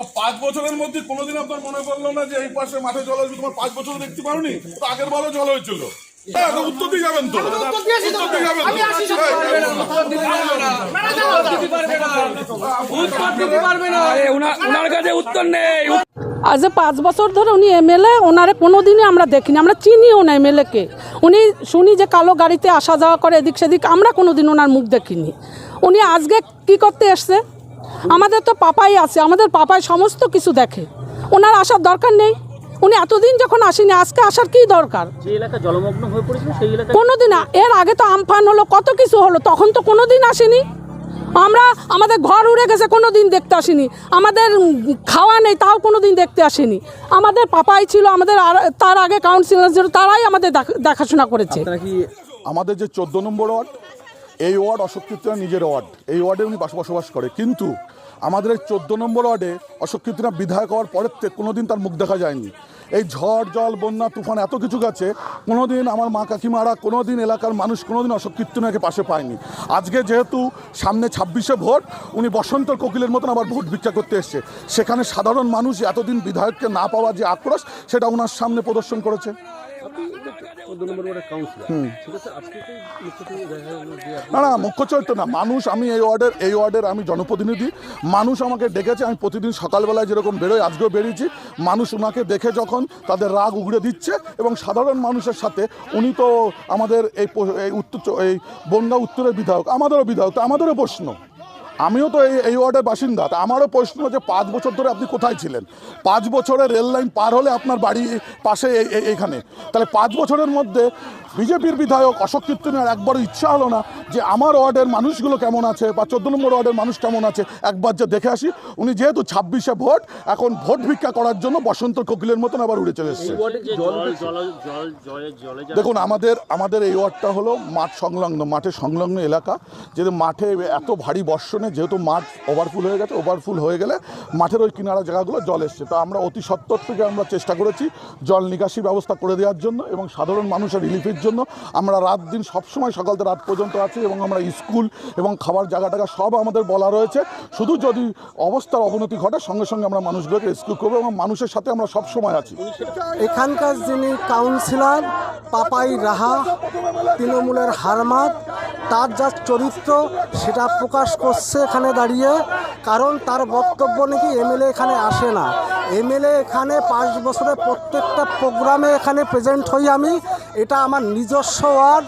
পাঁচ বছরের মধ্যে কোনোদিন আপনার মনে পড়ল না যে এই পাশে মাঠে জল আসবে? তোমার পাঁচ বছর দেখতে পারোনি? তো আগের বারও জল হয়েছিল। হ্যাঁ, উত্তর দিয়ে যাবেন তো। উত্তর দিয়ে যাবেন তো। আরে উনার উনার কাছে উত্তর নেই। আজ পাঁচ বছর ধরে উনি এমএলএ ওনারে কোনো দিনই আমরা দেখিনি। আমরা চিনিও না এমএলএকে। উনি শুনি যে কালো গাড়িতে আসা যাওয়া করে এদিক সেদিক আমরা কোনো দিন ওনার মুখ দেখিনি। উনি আজকে কি করতে এসছে? আমাদের তো পাপাই আছে আমাদের পাপাই সমস্ত কিছু দেখে। ওনার আসার দরকার নেই। উনি এতদিন যখন আসেনি আজকে আসার কি দরকার? যে এলাকা জলমগ্ন হয়ে পড়েছিল সেই এলাকা কোনোদিন এর আগে তো আমফান হলো কত কিছু হলো তখন তো কোনোদিন আসেনি। আমরা আমাদের ঘর উড়ে গেছে কোনো দিন দেখতে আসেনি। আমাদের খাওয়া নেই তাও কোনো দিন দেখতে আসেনি। আমাদের পাপাই ছিল আমাদের আর- তার আগে কাউন্সিলর ছিল তারাই আমাদের দেখাশোনা করেছে। আমাদের যে চোদ্দ নম্বর ওয়ার্ড এই ওয়ার্ড অশোক কীর্তনা নিজের ওয়ার্ড। এই ওয়ার্ডে উনি বাস- বসবাস করে। কিন্তু আমাদের এই চোদ্দ নম্বর ওয়ার্ডে অশোক কীর্তনা বিধায়ক হওয়ার পরের থেকে কোনোদিন তার মুখ দেখা যায়নি। এই ঝড়, জল, বন্যা, তুফান এত কিছু গেছে, কোনোদিন আমার মা কাকিমারা, কোনোদিন এলাকার মানুষ, কোনোদিন অশোক কীর্তনাকে পাশে পায়নি। আজকে যেহেতু সামনে ছাব্বিশে ভোট, উনি বসন্তর কোকিলের মতন আবার ভোট ভিক্ষা করতে এসছে। সেখানে সাধারণ মানুষ এতদিন বিধায়ককে না পাওয়া যে আক্রোশ, সেটা ওনার সামনে প্রদর্শন করেছে। না না মুখ্য চরিত্র না। মানুষ আমি এই ওয়ার্ডের এই ওয়ার্ডের আমি জনপ্রতিনিধি। মানুষ আমাকে ডেকেছে আমি প্রতিদিন সকালবেলায় যেরকম বেরোই আজকেও বেরিয়েছি। মানুষ ওনাকে দেখে যখন তাদের রাগ উগড়ে দিচ্ছে এবং সাধারণ মানুষের সাথে উনি তো আমাদের এই এই উত্তর এই বনগাঁ উত্তরের বিধায়ক আমাদেরও বিধায়ক তো আমাদেরও প্রশ্ন। আমিও তো এই এই ওয়ার্ডের বাসিন্দা তা আমারও প্রশ্ন যে পাঁচ বছর ধরে আপনি কোথায় ছিলেন? পাঁচ বছরের রেল লাইন পার হলে আপনার বাড়ি পাশে এই- এই- এইখানে তাহলে পাঁচ বছরের মধ্যে বিজেপির বিধায়ক অশোক কীর্তনের একবারও ইচ্ছা হলো না যে আমার ওয়ার্ডের মানুষগুলো কেমন আছে বা চোদ্দ নম্বর ওয়ার্ডের মানুষ কেমন আছে একবার যে দেখে আসি উনি যেহেতু ছাব্বিশে ভোট এখন ভোট ভিক্ষা করার জন্য বসন্ত কোকিলের মতন আবার উড়ে চলে এসছে। দেখুন আমাদের আমাদের এই ওয়ার্ডটা হলো মাঠ সংলগ্ন মাঠে সংলগ্ন এলাকা যেহেতু মাঠে এত ভারী বর্ষণে যেহেতু মাঠ ওভারফুল হয়ে গেছে ওভারফুল হয়ে গেলে মাঠের ওই কিনারা জায়গাগুলো জল এসছে। তো আমরা অতি সত্তর থেকে আমরা চেষ্টা করেছি জল নিকাশি ব্যবস্থা করে দেওয়ার জন্য এবং সাধারণ মানুষের রিলিফের জন্য। আমরা রাত দিন সবসময় সকাল থেকে রাত পর্যন্ত আছি এবং আমরা স্কুল এবং খাবার জায়গা টাগা সব আমাদের বলা রয়েছে। শুধু যদি অবস্থার অবনতি ঘটে, সঙ্গে সঙ্গে আমরা মানুষগুলোকে রেস্কিউ করব এবং মানুষের সাথে আমরা সব সময় আছি। এখানকার যিনি কাউন্সিলর পাপাই রাহা, তৃণমূলের হারমাত তার যা চরিত্র, সেটা প্রকাশ করছে এখানে দাঁড়িয়ে, কারণ তার বক্তব্য নাকি এমএলএ এখানে আসে না। এমএলএ এখানে পাঁচ বছরে প্রত্যেকটা প্রোগ্রামে এখানে প্রেজেন্ট হই আমি, এটা আমার নিজস্ব ওয়ার্ড।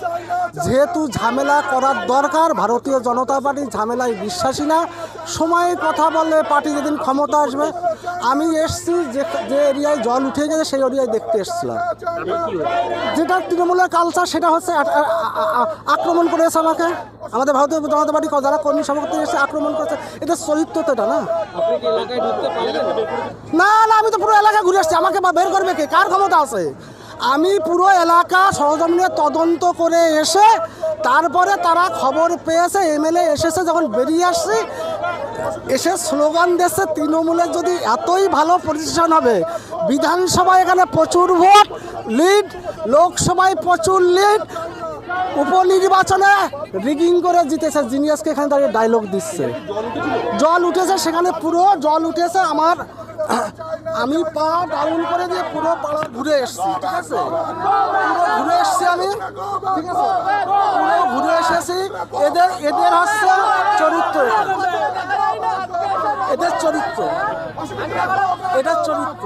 যেহেতু ঝামেলা করার দরকার, ভারতীয় জনতা পার্টি ঝামেলায় বিশ্বাসী না। সময়ে কথা বললে পার্টি যেদিন ক্ষমতা আসবে, আমি এসছি যে যে এরিয়ায় জল উঠে গেছে, সেই এরিয়ায় দেখতে এসছিলাম। যেটা তৃণমূলের কালচার সেটা হচ্ছে আক্রমণ করেছে আমাকে। আমাদের ভারতীয় জনতা পার্টি যারা কর্মী সভাপতি এসে আক্রমণ করেছে এটা চরিত্র তো এটা না। না না, আমি তো পুরো এলাকা ঘুরে আসছি, আমাকে বা বের করবে কে? কার ক্ষমতা আছে? আমি পুরো এলাকা সরজমিনে তদন্ত করে এসে তারপরে তারা খবর পেয়েছে, এমএলএ এসেছে যখন বেরিয়ে আসছি, এসে স্লোগান দিচ্ছে তৃণমূলের যদি এতই ভালো পজিশন হবে, বিধানসভায় এখানে প্রচুর ভোট, লিড, লোকসভায় প্রচুর লিড, উপনির্বাচনে রিগিং করে জিতেছে। জিনিয়াসকে এখানে তাদের ডায়লগ দিচ্ছে। জল উঠেছে সেখানে পুরো, জল উঠেছে আমার আমি পা ডাউন করে দিয়ে পুরো পাড়া ঘুরে এসেছি, ঠিক আছে? পুরো ঘুরে এসেছি আমি, ঠিক আছে? পুরো ঘুরে এসেছি। এদের এদের হচ্ছে চরিত্র এদের চরিত্র। এটা চরিত্র।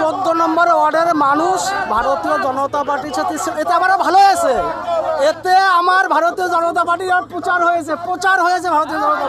চোদ্দ নম্বর ওয়ার্ডের মানুষ ভারতীয় জনতা পার্টির সাথে এতে আমারও ভালো হয়েছে। এতে আমার ভারতীয় জনতা পার্টির প্রচার হয়েছে প্রচার হয়েছে ভারতীয় জনতা